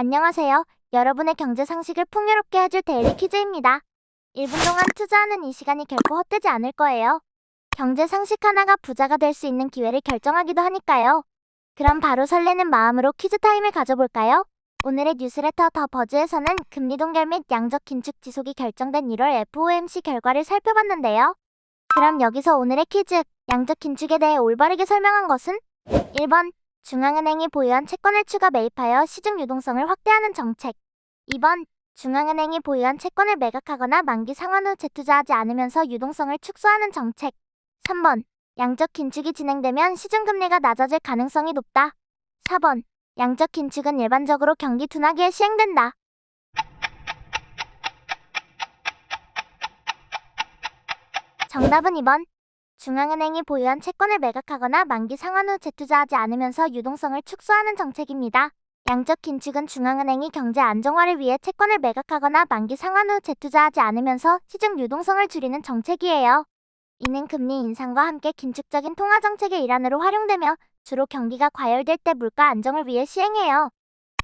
안녕하세요. 여러분의 경제 상식을 풍요롭게 해줄 데일리 퀴즈입니다. 1분 동안 투자하는 이 시간이 결코 헛되지 않을 거예요. 경제 상식 하나가 부자가 될 수 있는 기회를 결정하기도 하니까요. 그럼 바로 설레는 마음으로 퀴즈 타임을 가져볼까요? 오늘의 뉴스레터 더 버즈에서는 금리 동결 및 양적 긴축 지속이 결정된 1월 FOMC 결과를 살펴봤는데요. 그럼 여기서 오늘의 퀴즈, 양적 긴축에 대해 올바르게 설명한 것은 1번 중앙은행이 보유한 채권을 추가 매입하여 시중 유동성을 확대하는 정책. 2번 중앙은행이 보유한 채권을 매각하거나 만기 상환 후 재투자하지 않으면서 유동성을 축소하는 정책. 3번 양적 긴축이 진행되면 시중 금리가 낮아질 가능성이 높다. 4번 양적 긴축은 일반적으로 경기 둔화기에 시행된다. 정답은 2번 중앙은행이 보유한 채권을 매각하거나 만기 상환 후 재투자하지 않으면서 유동성을 축소하는 정책입니다. 양적 긴축은 중앙은행이 경제 안정화를 위해 채권을 매각하거나 만기 상환 후 재투자하지 않으면서 시중 유동성을 줄이는 정책이에요. 이는 금리 인상과 함께 긴축적인 통화 정책의 일환으로 활용되며 주로 경기가 과열될 때 물가 안정을 위해 시행해요.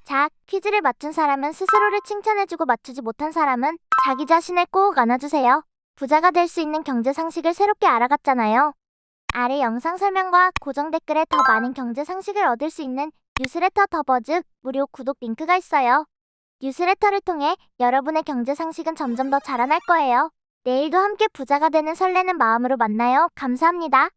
자, 퀴즈를 맞춘 사람은 스스로를 칭찬해주고 맞추지 못한 사람은 자기 자신을 꼭 안아주세요. 부자가 될 수 있는 경제 상식을 새롭게 알아갔잖아요. 아래 영상 설명과 고정 댓글에 더 많은 경제 상식을 얻을 수 있는 뉴스레터 더 버즈 무료 구독 링크가 있어요. 뉴스레터를 통해 여러분의 경제 상식은 점점 더 자라날 거예요. 내일도 함께 부자가 되는 설레는 마음으로 만나요. 감사합니다.